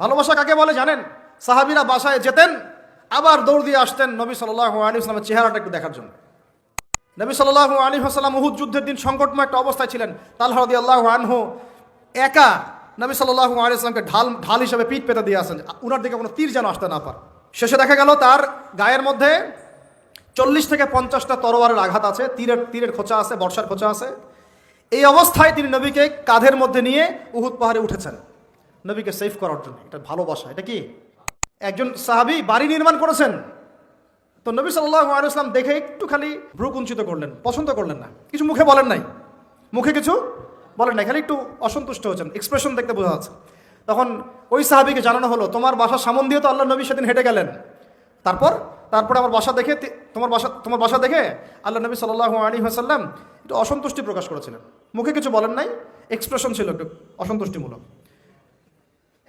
ভালোবাসা কাকে বলে জানেন? সাহাবিরা বাসায় যেতেন, আবার দৌড় দিয়ে আসতেন নবী সাল্লাহ আলী ইসলামের চেহারাটা একটু দেখার জন্য। নবী সাল্লাহ আলী হাসাল্লাম উহুদ যুদ্ধের দিন সংকটময় একটা অবস্থায় ছিলেন। তালহরদি আল্লাহ আনহু একা নবী সাল্লাহ আলী ইসলামকে ঢাল ঢাল হিসেবে পিঠ পেতে দিয়ে আসেন। উনার দিকে কোনো তীর যেন আসতে না পার। শেষে দেখা গেল তার গায়ের মধ্যে চল্লিশ থেকে পঞ্চাশটা তরোয়ারের আঘাত আছে। তীরের তীরের খোঁচা আছে, বর্ষার খোঁচা আছে। এই অবস্থায় তিনি নবীকে কাঁধের মধ্যে নিয়ে উহুদ পাহাড়ে উঠেছেন। নবীকে সেফ করার জন্য। এটা ভালোবাসা। এটা কি? একজন সাহাবি বাড়ি নির্মাণ করেছেন। তো নবী সাল্লাহ আলাইসলাম দেখে একটু খালি ভ্রু কুঞ্চিত করলেন, পছন্দ করলেন না। কিছু মুখে বলেন নাই। মুখে কিছু বলেন নাই, খালি একটু অসন্তুষ্ট হয়েছেন। এক্সপ্রেশন দেখতে বোঝা যাচ্ছে। তখন ওই সাহাবিকে জানানো হলো, তোমার বাসার সামন দিয়ে তো আল্লাহ নবী সেদিন হেঁটে গেলেন। তারপর, তারপরে আমার বাসা দেখে তোমার বাসা তোমার বাসা দেখে আল্লাহ নবী সাল্লাহ আলী হাসাল্লাম একটু অসন্তুষ্টি প্রকাশ করেছিলেন। মুখে কিছু বলেন নাই এক্সপ্রেশন ছিল একটু অসন্তুষ্টিমূলক।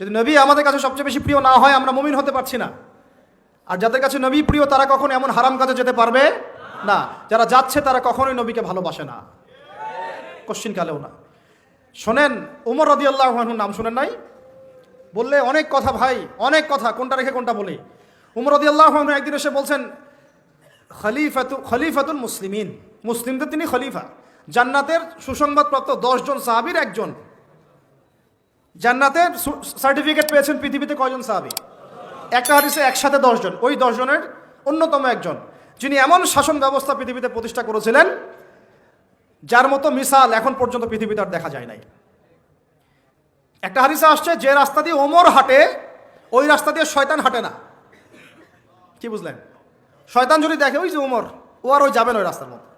যদি নবী আমাদের কাছে সবচেয়ে বেশি প্রিয় না হয়, আমরা মুমিন হতে পারছি না। আর যাদের কাছে নবী প্রিয়, তারা কখনো এমন হারাম কাজে যেতে পারবে না। যারা যাচ্ছে, তারা কখনোই নবীকে ভালোবাসে না। কোশ্চিন কালেও না। শোনেন, উমর রদি আল্লাহ নাম শুনেন নাই? বললে অনেক কথা ভাই, অনেক কথা। কোনটা রেখে কোনটা বলি? উমর রদি আল্লাহ একদিন এসে বলছেন, খলিফাতু, খলিফাতুল মুসলিমিন। মুসলিমদের তিনি খলিফা। জান্নাতের সুসংবাদপ্রাপ্ত দশজন সাহাবির একজন। জান্নাতের সার্টিফিকেট পেয়েছেন পৃথিবীতে কয়জন সাহাবি? একটা হাদিসে একসাথে দশজন। ওই দশজনের অন্যতম একজন, যিনি এমন শাসন ব্যবস্থা পৃথিবীতে প্রতিষ্ঠা করেছিলেন, যার মতো মিসাল এখন পর্যন্ত পৃথিবীতে আর দেখা যায় নাই। একটা হাদিসে আসছে, যে রাস্তা দিয়ে ওমর হাঁটে, ওই রাস্তা দিয়ে শয়তান হাঁটে না। কি বুঝলেন? শয়তান যদি দেখে, ওই যে ওমর, ও আর ওই যাবেন ওই রাস্তার মধ্যে।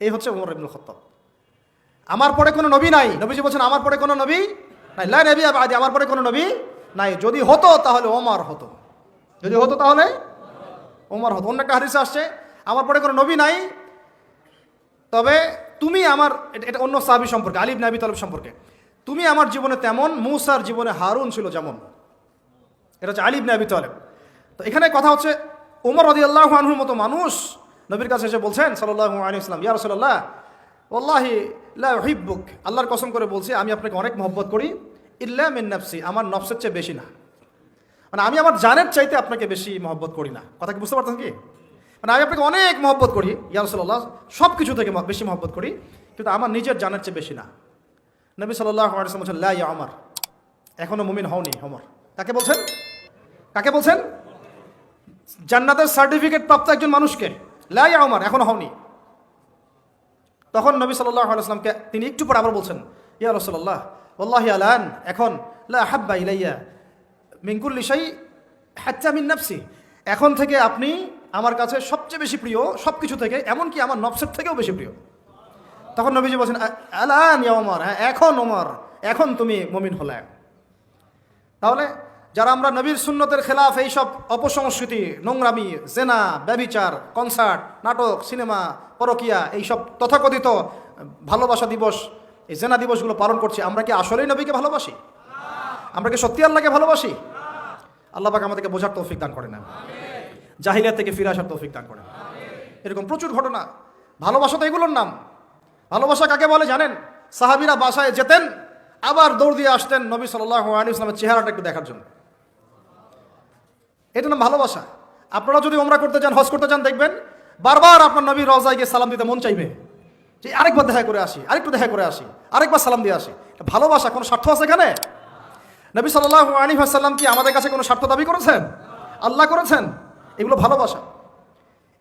এই হচ্ছে ওমর ইবনুল খত্তাব। আমার পরে কোনো নবী নাই। নবীজি বলছেন, আমার পরে কোনো নবী নাই। লা নবী আদি, আমার পরে কোনো নবী নাই। যদি হতো, তাহলে ওমর হতো। যদি হতো, তাহলে ওমর হতো। অন্য একটা হাদিসে আসছে, আমার পরে কোনো নবী নাই, তবে তুমি আমার এটা- অন্য সাহাবি সম্পর্কে আলিব নাবি তলব সম্পর্কে। তুমি আমার জীবনে তেমন, মুসার জীবনে হারুন ছিল যেমন। এটা হচ্ছে আলিব নাবি তলেব। তো এখানে কথা হচ্ছে উমর রদি আল্লাহ আনহুর মতো মানুষ নবীর কাছে এসে বলছেন সাল্লাহ আলী ইসলাম ইয়া রসল্লাহ ওল্লাহি হিব্বুক আল্লাহর কসম করে বলছি, আমি আপনাকে অনেক মহব্বত করি। ইল্লা মিন আমার নফসের চেয়ে বেশি না। মানে আমি আমার জানের চাইতে আপনাকে বেশি মহব্বত করি না। কথা কি বুঝতে পারতেন কি? মানে আমি আপনাকে অনেক মহব্বত করি, ইয়া রসল্লাহ সব কিছু থেকে বেশি মহব্বত করি, কিন্তু আমার নিজের জানের চেয়ে বেশি না। নবী সাল্লাহ বলছেন আমার এখনও মুমিন হওনি হমর কাকে বলছেন? কাকে বলছেন? জান্নাতের সার্টিফিকেট প্রাপ্ত একজন মানুষকে। লাই আমার এখনও হওনি। তখন নবী সাল্লাহ আলাইসলামকে তিনি একটু পরে আবার বলছেন, ইয়া রসল্লাহ ওল্লাহ আলান এখন লা হাব্বা ইলাইয়া মিঙ্কুল লিসাই হাচ্চা নাফসি। এখন থেকে আপনি আমার কাছে সবচেয়ে বেশি প্রিয় সব কিছু থেকে, এমনকি আমার নফসের থেকেও বেশি প্রিয়। তখন নবীজি বলছেন, "আ- আলান ইয়া ওমর হ্যাঁ এখন ওমর, এখন তুমি মমিন হলে। তাহলে যারা আমরা নবীর সুন্নতের খেলাফ এইসব অপসংস্কৃতি, নোংরামি, জেনা, ব্যবিচার, কনসার্ট, নাটক, সিনেমা, পরকিয়া এইসব তথাকথিত ভালোবাসা দিবস, এই জেনা দিবসগুলো পালন করছি, আমরা কি আসলেই নবীকে ভালোবাসি? আমরা কি সত্যি আল্লাহকে ভালোবাসি? আল্লাহ পাক আমাদেরকে বোঝার তৌফিক দান করে না জাহিলিয়া থেকে ফিরে আসার তৌফিক দান করেন। এরকম প্রচুর ঘটনা। ভালোবাসা তো এগুলোর নাম। ভালোবাসা কাকে বলে জানেন? সাহাবিরা বাসায় যেতেন, আবার দৌড় দিয়ে আসতেন নবী সাল্লাহ আলী ইসলামের চেহারাটা একটু দেখার জন্য। এটা নাম ভালোবাসা। আপনারা যদি ওমরা করতে চান, হজ করতে চান, দেখবেন বারবার আপনার নবী রওজায় গিয়ে সালাম দিতে মন চাইবে। যে আরেকবার দেখা করে আসি, আরেকটু দেখা করে আসি, আরেকবার সালাম দিয়ে আসি। ভালোবাসা, কোনো স্বার্থ আছে এখানে? নবী সাল্লাহ আলী আসাল্লাম কি আমাদের কাছে কোনো স্বার্থ দাবি করেছেন? আল্লাহ করেছেন? এগুলো ভালোবাসা।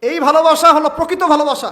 এই ভালোবাসা হলো প্রকৃত ভালোবাসা।